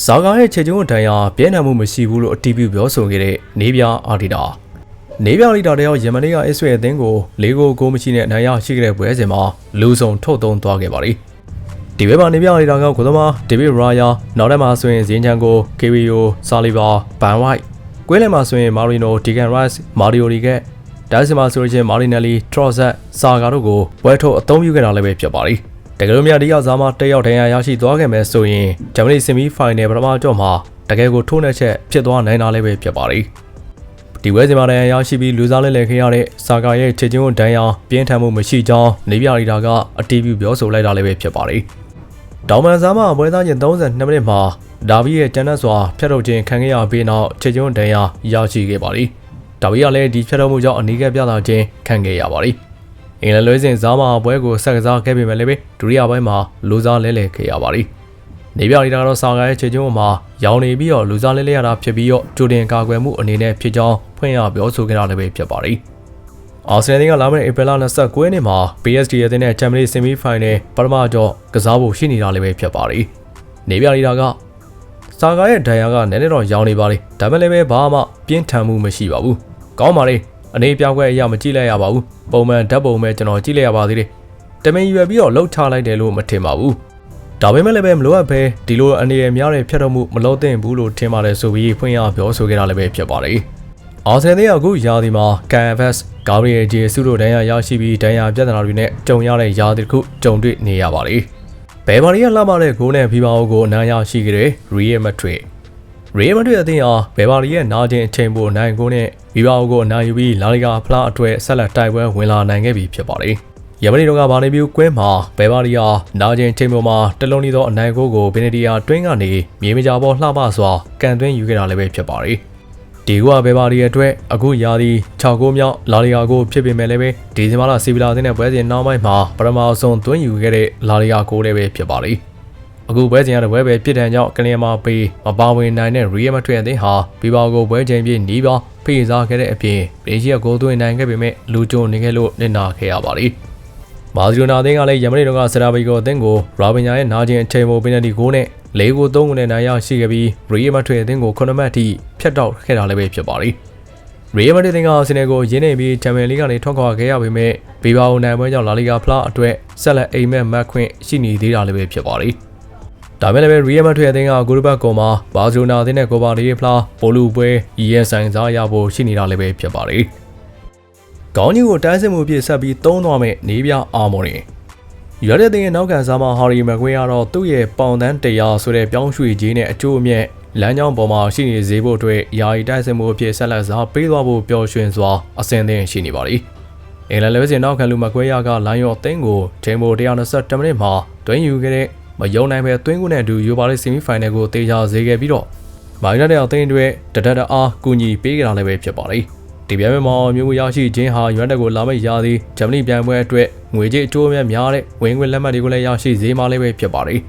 ဇာကာရဲ့ခြေကျုံးတန်ရာပြင်းထန်မှုမရှိဘူးလို့အတီးပြုပြောဆိုခဲ့တဲ့နေပြအာဒီတာနေပြအာဒီတာတယောက်ယမနီကအစ္စရေးအသင်းကို၄ဂိုးကိုမရှိနဲ့နိုင်ရရှိခဲ့တဲ့ပွဲစဉ်မှာလူဆောင်ထုတ်သုံးသွားခဲ့ပါသည်ဒီဘက်မှာနေပြအာဒီတာကကိုသမားဒေးဗစ်ရာယာနောက်ထပ်မှာဆိုရင်ဇင်းချန်ကို KVO ဆာလီဗာဘန်ဝိုက်ကွေးလယ်မှာဆိုရင်မာရီနိုဒီကန်ရိုက်စ်မာရီယိုရီကက်ဒါစီမှာဆိုရင်မာရီနယ်လီထရော့ဇက်ဆာဂါတို့ကိုဝဲထုတ်အသုံးပြုခဲ့တာလည်းပဲဖြစ်ပါသည် တကယ်လို့များဒီရောက်စားမှာတက်ရောက်ဒဏ်ရာရရှိသွားခဲ့မယ်ဆိုရင်ဂျမနီဆီမီဖိုင်နယ်ပထမကြော့မှာတကယ်ကိုထိုးနှက်ချက်ဖြစ်သွားနိုင်တာလည်းပဲဖြစ်ပါသည်ဒီဝဲစီမှာဒဏ်ရာရရှိပြီးလူစားလဲလှယ်ခဲ့ရတဲ့ဆာဂါရဲ့ခြေချင်းဒဏ်ရာပြင်းထန်မှုမရှိကြောင်းနေပြရီတာကအတီးပြုပြောဆိုလိုက်တာလည်းပဲဖြစ်ပါသည်ဒေါမန်ဆာမပွဲသားချင်း32မိနစ်မှာဒါဗီရဲ့ကျန်တဲ့စွာဖျက်ထုတ်ခြင်းခံခဲ့ရပြီးနောက်ခြေချင်းဒဏ်ရာရရှိခဲ့ပါသည်ဒါဗီကလည်းဒီဖျက်ထုတ်မှုကြောင့်အနီးကပ်ပြသခြင်းခံခဲ့ရပါသည် အင်္ဂလန်လွဲစဉ်ဇာမာပွဲကိုဆက်ကစားခဲ့ပေမဲ့လည်းဒုတိယပိုင်းမှာလူစားလဲလှယ်ခဲ့ရပါသည်နေပြရီတာကတော့ဆာဂါရဲ့ခြေချင်းမှာရောင်နေပြီးတော့လူစားလဲလဲရတာဖြစ်ပြီးတော့ကြိုတင်ကာကွယ်မှုအနေနဲ့ဖြစ်ကြောင်းဖွင့်ရပြောဆိုခဲ့တာလည်းပဲဖြစ်ပါသည်အာဆင်နယ်ကလာမယ့်ဧပြီလ29ရက်နေ့မှာ PSG ရဲ့တဲ့ချန်ပီယံဆီမီဖိုင်နယ်ပထမကြော့ကစားဖို့ရှိနေတာလည်းပဲဖြစ်ပါသည်နေပြရီတာကဆာဂါရဲ့ဒဏ်ရာကနည်းနည်းတော့ရောင်နေပါလေဒါပေမဲ့လည်းဘာမှပြင်းထန်မှုမရှိပါဘူးကောင်းပါလေ အနေပြောက်ွက်အရာမကြည့်လိုက်ရပါဘူးပုံမှန်ဓာတ်ပုံပဲကျွန်တော်ကြည့်လိုက်ရပါသေးတယ်တမင်ရွယ်ပြီးတော့လှုပ်ချလိုက်တယ်လို့မထင်ပါဘူးဒါပေမဲ့လည်းပဲမလိုအပ်ပဲဒီလိုအနေရများတဲ့ဖြတ်တော့မှုမလုပ်သင့်ဘူးလို့ထင်ပါတယ်ဆိုပြီးဖွင့်ရပြောဆိုခဲ့တာလည်းပဲဖြစ်ပါတယ်အာဆင်နယ်အခုယာဒီမှာ Canvas ဂါဘရီယယ်ဂျေဆုတို့ဒဏ်ရာရရှိပြီးဒဏ်ရာပြဿနာတွေနဲ့ကြုံရတဲ့ယာဒီတစ်ခုကြုံတွေ့နေရပါတယ်ဘယ်ဘာရီကလှမတဲ့ဂိုးနဲ့ဖီဘာအိုကိုအနားရရှိခဲ့တဲ့ Real Madrid ရေမက်ဒရစ်အသင်းဟာဘယ်ဘာလီရဲ့နာကျင်အချိန်ပိုနိုင်ကိုနဲ့ ဗီဘာအိုကိုအနိုင်ယူပြီးလာလီဂါဖလားအတွက်ဆက်လက်တိုက်ပွဲဝင်လာနိုင်ခဲ့ပြီဖြစ်ပါတယ်။ယမနီတို့ကဘာနေမျိုးကွင်းမှာဘယ်ဘာလီဟာနာကျင်အချိန်ပိုမှာတလုံးလေးသောအနိုင်ကိုကိုဘီနီဒီယာတွင်းကနေမြေမကြပေါ်လှပစွာကန်သွင်းယူခဲ့တာလည်းပဲဖြစ်ပါတယ်။ဒီကဘယ်ဘာလီရဲ့အတွက်အခုရာသီ6ဂိုးမြောက်လာလီဂါကိုဖြစ်ပေမဲ့လည်းပဲဒီဇင်ဘာလစီဗီလာအသင်းနဲ့ပွဲစဉ်နောက်ပိုင်းမှာပထမဆုံးသွင်းယူခဲ့တဲ့လာလီဂါကိုလည်းပဲဖြစ်ပါတယ်။ အခုပွဲစဉ်ရတဲ့ပွဲပဲပြည်ထန်ကြောင့်ကလင်မာပေးမပါဝင်နိုင်တဲ့ရီယမထရီအသင်းဟာဘီဘာကိုပွဲချိန်ပြည့်နီးပါဖိစားခဲ့တဲ့အပြင်ဘေဂျီယဂိုးသွင်းနိုင်ခဲ့ပေမဲ့လူကြုံနေခဲ့လို့နစ်နာခဲ့ရပါသည်။ဘာစီလိုနာအသင်းကလည်းယမနီတို့ကဆရာဘီကိုအသင်းကိုရာဘင်ညာရဲ့နာကျင်အချိန်မိုပင်နတီဂိုးနဲ့၄ဂိုး၃ဂိုးနဲ့နိုင်ရရှိခဲ့ပြီးရီယမထရီအသင်းကို9မှတ်ထိဖျက်တောက်ခဲ့တာလည်းပဲဖြစ်ပါသည်။ရီယမတီအသင်းကဆင်နယ်ကိုရင်းနေပြီးချန်ပီယံလိကနေထွက်ခွာခဲ့ရပေမဲ့ဘီဘာအိုနိုင်ပွဲကြောင့်လာလီဂါဖလားအတွက်ဆက်လက်အိမ်မက်မတ်ခွင့်ရှိနေသေးတာလည်းပဲဖြစ်ပါသည်။ ဒါပေမဲ့လည်းရီယယ်မက်ထွေအသင်းကဂိုးဘတ်ကောမှာဘာစီလိုနာအသင်းနဲ့ကိုပါလီဖလားပိုလူပွဲရီယယ်ဆိုင်စားရဖို့ရှိနေတာလည်းပဲဖြစ်ပါတယ်။ကောင်းကြီးကိုတန်းစစ်မှုပြည့်ဆက်ပြီးသုံးသွားမဲ့နေပြအာမော်ရီရွက်တဲ့တင်ရဲ့နောက်ခံစားမဟာရီမကွေးကတော့သူ့ရဲ့ပေါင်တန်း100ဆိုတဲ့ပြောင်းရွှေ့ကြီးနဲ့အကျိုးအမြတ်လမ်းကြောင်းပေါ်မှာရှိနေစေဖို့အတွက်ယာယီတိုက်စစ်မှုအဖြစ်ဆက်လက်စားပေးသွားဖို့ပျော်ရွှင်စွာအစဉ်သင်းရှိနေပါသည်။အင်္ဂလန်လဲစင်နောက်ခံလူမကွဲရကလိုင်းရော့အသင်းကိုချိန်မို120မိနစ်မှာတွင်းယူခဲ့တဲ့ မယုံနိုင်ပဲသွင်းကိုနဲ့အတူယူပါလိဆီမီဖိုင်နယ်ကိုတေချာစေခဲ့ပြီးတော့မိုင်းရတဲ့အသင်းတွေတဒတ်တအားကူညီပေးကြတာလည်းပဲဖြစ်ပါတယ်ဒီပြိုင်ပွဲမှာမျိုးရရှိခြင်းဟာရွမ်တက်ကိုလာမယ့်ရာသီဂျမနီပြိုင်ပွဲအတွက်ငွေကြေးအကျိုးအမြတ်များတဲ့ဝင်ငွေလက်မှတ်တွေကိုလည်းရရှိစေမှာလည်းပဲဖြစ်ပါတယ်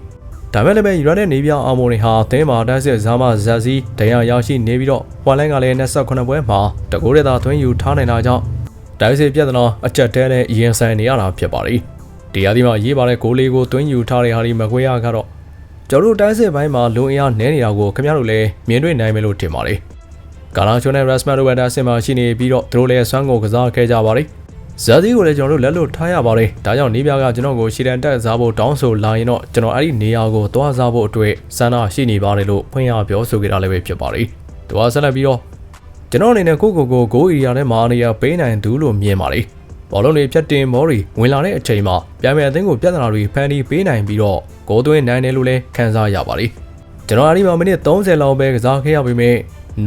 ဒါမဲ့လည်းပဲယူရတဲ့နေပြအောင်မိုတွေဟာသင်းမှာတိုက်စစ်ဇာမဇက်စီဒဏ်ရာရရှိနေပြီးတော့ဟွာလန်ကလည်း28ပွဲမှာတကိုးရတာသွင်းယူထားနိုင်တာကြောင့်တိုက်စစ်ပြဿနာအချက်တဲနဲ့ရင်ဆိုင်နေရတာဖြစ်ပါတယ် တရားဒီမှာရေးပါတဲ့ဂိုးလေးကိုတွင်းယူထားတဲ့ဟာဒီမကွေးရကတော့ကျွန်တော်တို့တိုင်းစစ်ပိုင်းမှာလုံအင်အားနည်းနေတာကိုခင်ဗျားတို့လည်းမြင်တွေ့နိုင်မယ်လို့ထင်ပါတယ်။ကာလာချိုနဲ့ရက်စမတ်တို့ဝက်တာဆင်မှာရှိနေပြီးတော့သူတို့လည်းဆွမ်းကိုကစားခဲ့ကြပါတယ်။ဇာသီကိုလည်းကျွန်တော်တို့လက်လွတ်ထားရပါတယ်။ဒါကြောင့်နေပြကကျွန်တော်ကိုရှီတန်တက်စားဖို့တောင်းဆိုလာရင်တော့ကျွန်တော်အဲ့ဒီနေရာကိုသွားစားဖို့အတွက်စန္ဒရှိနေပါတယ်လို့ဖွင့်ရပြောဆိုခဲ့တာလည်းပဲဖြစ်ပါတယ်။သူကဆက်လက်ပြီးတော့ကျွန်တော်အနေနဲ့ကိုကိုကိုဂိုးအီရီယာနဲ့မာနီယာပေးနိုင်သူလို့မြင်ပါတယ်။ ဘောလုံးတွေဖြတ်တင်မော်ရီဝင်လာတဲ့အချိန်မှာပြန်ပြန်အသင်းကိုပြဿနာတွေဖန်တီးပေးနိုင်ပြီးတော့ဂိုးသွင်းနိုင်တယ်လို့လည်းခန်းစားရပါတယ်ကျွန်တော်အဒီမှာမိနစ်30လောက်ပဲကစားခဲ့ရပေမဲ့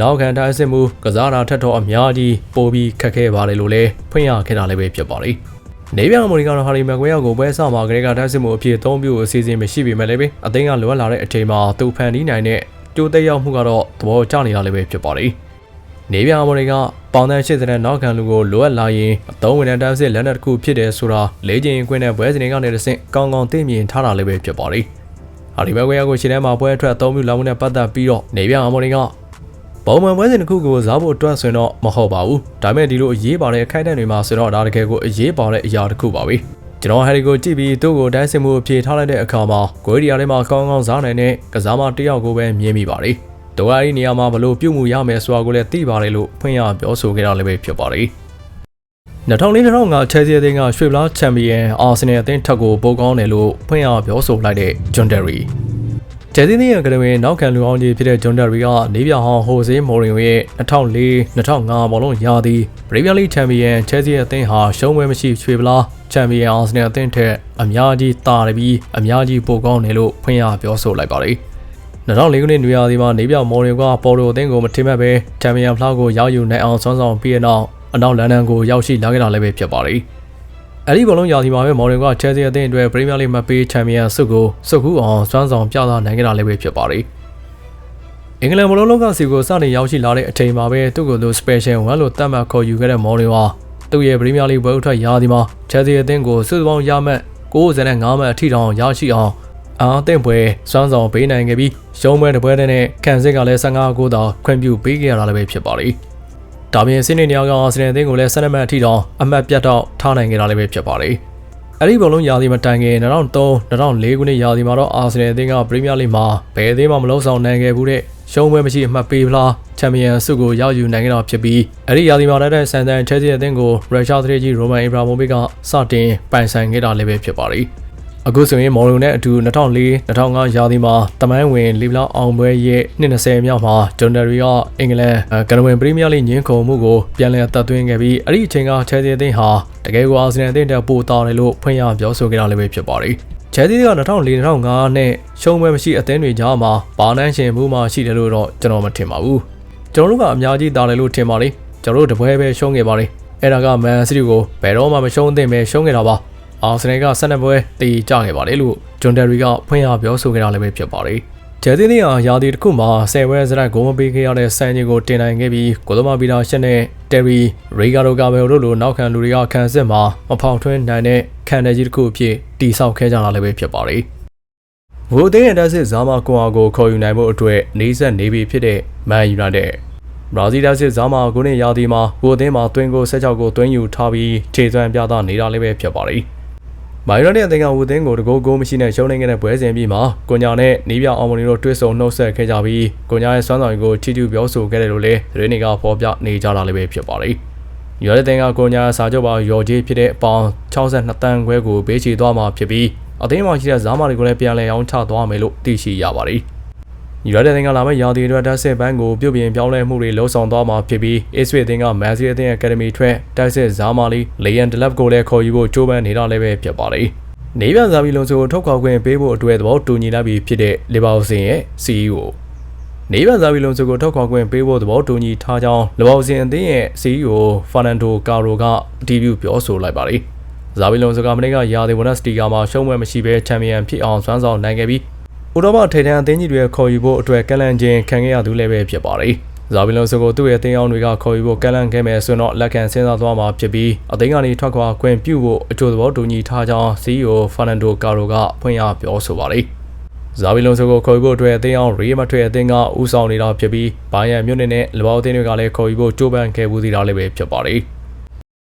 နောက်ခံထားအစ်မှုကစားတာထက်တော့အများကြီးပိုပြီးခက်ခဲပါတယ်လို့လည်းဖွင့်ရခဲ့တာလည်းပဲဖြစ်ပါတယ်နေပြန်မော်ရီကတော့ဟာလီမက်ကွဲရောက်ကိုပွဲဆောက်မှာကလေးကတက်စစ်မှုအဖြစ်အသုံးပြုအစီအစဉ်မရှိပေမဲ့လည်းအသင်းကလိုအပ်လာတဲ့အချိန်မှာသူဖန်တီးနိုင်တဲ့ကြိုးသက်ရောက်မှုကတော့သဘောကျနေတာလည်းပဲဖြစ်ပါတယ်နေပြန်မော်ရီက ပေါင်တန်း80တဲ့နောက်ခံလူကိုလိုအပ်လာရင်အသုံးဝင်တဲ့တက်စစ်လက်နက်တစ်ခုဖြစ်တယ်ဆိုတာလေးချိန်ခွင့်တဲ့ပွဲစဉ်တွေကနေတဆင့်ကောင်းကောင်းသိမြင်ထားတာလည်းပဲဖြစ်ပါတယ်။ဟာဒီဘက်ဝဲကိုရှင်းထဲမှာပွဲထွက်အသုံးပြုလာမှုနဲ့ပတ်သက်ပြီးတော့နေပြန်အမော်တွေကပုံမှန်ပွဲစဉ်တစ်ခုကိုစားဖို့အတွက်ဆိုရင်တော့မဟုတ်ပါဘူး။ဒါပေမဲ့ဒီလိုအရေးပါတဲ့အခိုက်အတန့်တွေမှာဆိုတော့ဒါတကယ်ကိုအရေးပါတဲ့အရာတစ်ခုပါပဲ။ကျွန်တော်ဟယ်ရီကိုကြည့်ပြီးသူ့ကိုတိုင်းစင်မှုအဖြေထားလိုက်တဲ့အခါမှာဂွေးရီယာထဲမှာကောင်းကောင်းစားနိုင်တဲ့ကစားမတစ်ယောက်ကိုပဲမြင်မိပါတယ်။ တော့အဲဒီနေရာမှာဘလို့ပြုတ်မှုရမယ်ဆိုတာကိုလည်းသိပါတယ်လို့ဖွင့်ရပြောဆိုခဲ့တာလည်းပဲဖြစ်ပါတယ်။2004-2005ချဲစီအသင်းကရွှေဗလာချန်ပီယံအာဆင်နယ်အသင်းထက်ကိုပိုကောင်းတယ်လို့ဖွင့်ရပြောဆိုလိုက်တဲ့ဂျွန်ဒယ်ရီဂျယ်သီးနီးရဲ့ကနဝင်နောက်ခံလူအောင်ကြီးဖြစ်တဲ့ဂျွန်ဒယ်ရီကနေပြဟောင်းဟိုဇေးမော်ရင်ရဲ့2004-2005ဘောလုံးရာသီပရီးမီယာလိချန်ပီယံချဲစီအသင်းဟာရှုံးပွဲမရှိရွှေဗလာချန်ပီယံအာဆင်နယ်အသင်းထက်အများကြီးတာရပြီးအများကြီးပိုကောင်းတယ်လို့ဖွင့်ရပြောဆိုလိုက်ပါတယ် 2004ခုနှစ်နွေရာသီမှာနေပြမော်ရင်ကပေါ်တိုအသင်းကိုမထင်မှတ်ပဲချန်ပီယံဖလားကိုရောက်ယူနိုင်အောင်ဆွမ်းဆောင်ပြီးတဲ့နောက်အနောက်လန်ဒန်ကိုရောက်ရှိလာခဲ့တာလည်းပဲဖြစ်ပါတယ်။အဲဒီဘောလုံးရာသီမှာပဲမော်ရင်ကချဲစီအသင်းအတွက်ပရီးမီယာလိမတ်ပေးချန်ပီယံဆုကိုစုခုအောင်စွမ်းဆောင်ပြသနိုင်ခဲ့တာလည်းပဲဖြစ်ပါတယ်။အင်္ဂလန်ဘောလုံးလောကစီကိုစတင်ရောက်ရှိလာတဲ့အချိန်မှာပဲသူ့ကိုယ်သူ special 1လို့သတ်မှတ်ခေါ်ယူခဲ့တဲ့မော်ရင်ဟာသူ့ရဲ့ပရီးမီယာလိဘွဲဥထွက်ရာသီမှာချဲစီအသင်းကိုစုစုပေါင်းရမှတ်95မှတ်အထိတောင်ရရှိအောင် အားအသင့်ပွဲစွမ်းဆောင်ပေးနိုင်ခဲ့ပြီးရုံးပွဲတစ်ပွဲတည်းနဲ့ခံစစ်ကလည်း15ဂိုးသာခွင့်ပြုပေးခဲ့ရတာလည်းပဲဖြစ်ပါတယ်။ဒါပြင်စနေနေ့ကအာဆင်နယ်အသင်းကိုလည်း17မှတ်အထိတောင်အမှတ်ပြတ်တော့ထားနိုင်ခဲ့တာလည်းပဲဖြစ်ပါတယ်။အဲ့ဒီဘောလုံးရာသီမတိုင်ခင်2003-2004ခုနှစ်ရာသီမှာတော့အာဆင်နယ်အသင်းကပရီးမီယာလိမှာဘယ်အသင်းမှမလုံးဆောင်နိုင်ခဲ့ဘူးတဲ့ရှုံးပွဲမရှိအမှတ်ပေးဖလားချန်ပီယံဆုကိုရောက်ယူနိုင်ခဲ့တာဖြစ်ပြီးအဲ့ဒီရာသီမှာလည်းတဲ့ဆန်တန်ချဲစီအသင်းကိုရုရှားသတိကြီးရိုမန်အီဘရာမိုဗစ်ကစတင်ပိုင်ဆိုင်ခဲ့တာလည်းပဲဖြစ်ပါတယ်။ အခုဆိုရင်မော်ရိုနဲ့အတူ2004-2005ရာသီမှာတမိုင်းဝင်လီဗလာအောင်ပွဲရဲ့20မြောက်မှာဂျွန်ဒရီကအင်္ဂလန်ကနဝင်ပရီးမီယာလိညင်းခုံမှုကိုပြန်လည်သက်သွင်းခဲ့ပြီးအဲ့ဒီအချိန်ကချဲစီအသင်းဟာတကယ်ကိုအာဆင်နယ်အသင်းတက်ပိုတာတယ်လို့ဖွင့်ရပြောဆိုခဲ့တာလည်းပဲဖြစ်ပါတယ်။ချဲစီက2004-2005နဲ့ရှုံးပွဲမရှိအသင်းတွေကြားမှာဘာနန်းရှင်မှုမှရှိတယ်လို့တော့ကျွန်တော်မထင်ပါဘူး။ကျွန်တော်တို့ကအများကြီးတာတယ်လို့ထင်ပါလေ။ကျွန်တော်တို့တပွဲပဲရှုံးခဲ့ပါလေ။အဲ့ဒါကမန်စီးတီးကိုဘယ်တော့မှမရှုံးသင့်ပဲရှုံးခဲ့တာပါ။ အာဆင်နယ်က12ပွဲတည်ကြခဲ့ပါတယ်လို့ဂျွန်ဒယ်ရီကဖွင့်ရပြောဆိုခဲ့တာလည်းပဲဖြစ်ပါတယ်။ဂျယ်သင်းကရာသီတစ်ခုမှာ10ပွဲစရက်ဂိုးမပေးခဲ့ရတဲ့ဆန်ဂျီကိုတင်နိုင်ခဲ့ပြီးကိုသမာပီတာရှက်နဲ့တယ်ရီရီဂါရိုကာဘယ်တို့လိုနောက်ခံလူတွေကခံစစ်မှာမဖောက်ထွင်းနိုင်တဲ့ခံနယ်ကြီးတစ်ခုအဖြစ်တိဆောက်ခဲ့ကြတာလည်းပဲဖြစ်ပါတယ်။ဝိုဒင်းရဲ့တက်စစ်ဇာမာကွန်အားကိုခေါ်ယူနိုင်ဖို့အတွက်နေဆက်နေပြီဖြစ်တဲ့မန်ယူနိုက်တက်ဘရာဇီးတက်စစ်ဇာမာကိုနဲ့ရာသီမှာဝိုဒင်းမှာတွင်းကို16ကိုတွင်းယူထားပြီးခြေစွမ်းပြသနေတာလည်းပဲဖြစ်ပါတယ်။ မိုင်ရိုနဲ့အသင်းကဝူသင်းကိုတကိုးကိုမရှိနဲ့ရှုံးနေခဲ့တဲ့ပွဲစဉ်ပြီးမှာကိုညာနဲ့နီးပြအောင်မနီတို့တွဲဆုံနှုတ်ဆက်ခဲ့ကြပြီးကိုညာရဲ့စွမ်းဆောင်ရည်ကိုချီးကျူးပြောဆိုခဲ့တယ်လို့လည်းသတင်းတွေကဖော်ပြနေကြတာလည်းပဲဖြစ်ပါတယ်။ရော်တဲ့တင်ကကိုညာစာချုပ်ပါရော်ကြီးဖြစ်တဲ့အပေါင်62တန်းခွဲကိုပေးချေသွားမှာဖြစ်ပြီးအသင်းမှာရှိတဲ့ဇာမာတွေကိုလည်းပြန်လည်အောင်ချသွားမယ်လို့သိရှိရပါတယ်။ ယူရိုတဲ့တင်ကလာမယ့်ရာသီအတွက်တက်စစ်ဘန်းကိုပြုတ်ပြင်ပြောင်းလဲမှုတွေလှုံ့ဆော်သွားမှာဖြစ်ပြီးအစ်ဆွေတင်ကမန်စီအသင်းအကယ်ဒမီထွက်တက်စစ်ဇာမာလီလေယန်ဒလက်ကိုလည်းခေါ်ယူဖို့ကြိုးပမ်းနေတာလည်းပဲဖြစ်ပါတယ်။နေပြန်စာပြီးလုံးစုံထုတ်ခေါ်ခွင့်ပေးဖို့အတွက်သဘောတူညီလိုက်ပြီးဖြစ်တဲ့လီဗာပူးစင်ရဲ့ CEO နေပြန်စာပြီးလုံးစုံကိုထုတ်ခေါ်ခွင့်ပေးဖို့သဘောတူညီထားကြောင်းလီဗာပူးစင်အသင်းရဲ့ CEO ဖာနန်ဒိုကာရိုကအတည်ပြုပြောဆိုလိုက်ပါတယ်။ဇာဗီလွန်စကာမနေ့ကရာသီဝနက်စတီကာမှာရှုံးပွဲမရှိဘဲချန်ပီယံဖြစ်အောင်စွမ်းဆောင်နိုင်ခဲ့ပြီး ဥရောပထိပ်တန်းအသင်းကြီးတွေခေါ်ယူဖို့အတွက်ကလန်ချင်းခံခဲ့ရသူလည်းပဲဖြစ်ပါတယ်။ဇာဗီလွန်ဆိုကိုသူ့ရဲ့အသင်းအောင်တွေကခေါ်ယူဖို့ကလန်ခဲ့မယ်ဆိုတော့လက်ခံစဉ်းစားသွားမှာဖြစ်ပြီးအသင်းကနေထွက်ခွာခွင့်ပြုဖို့အကျိုးသဘောတူညီထားကြောင်း CEO ဖာနန်ဒိုကာရိုကဖွင့်ရပြောဆိုပါတယ်။ဇာဗီလွန်ဆိုကိုခေါ်ယူဖို့အတွက်အသင်းအောင်ရီမထွေအသင်းကဦးဆောင်နေတာဖြစ်ပြီးဘိုင်ယန်မြို့နယ်နဲ့လဘောအသင်းတွေကလည်းခေါ်ယူဖို့ကြိုးပမ်းခဲ့မှုစီတာလည်းပဲဖြစ်ပါတယ်။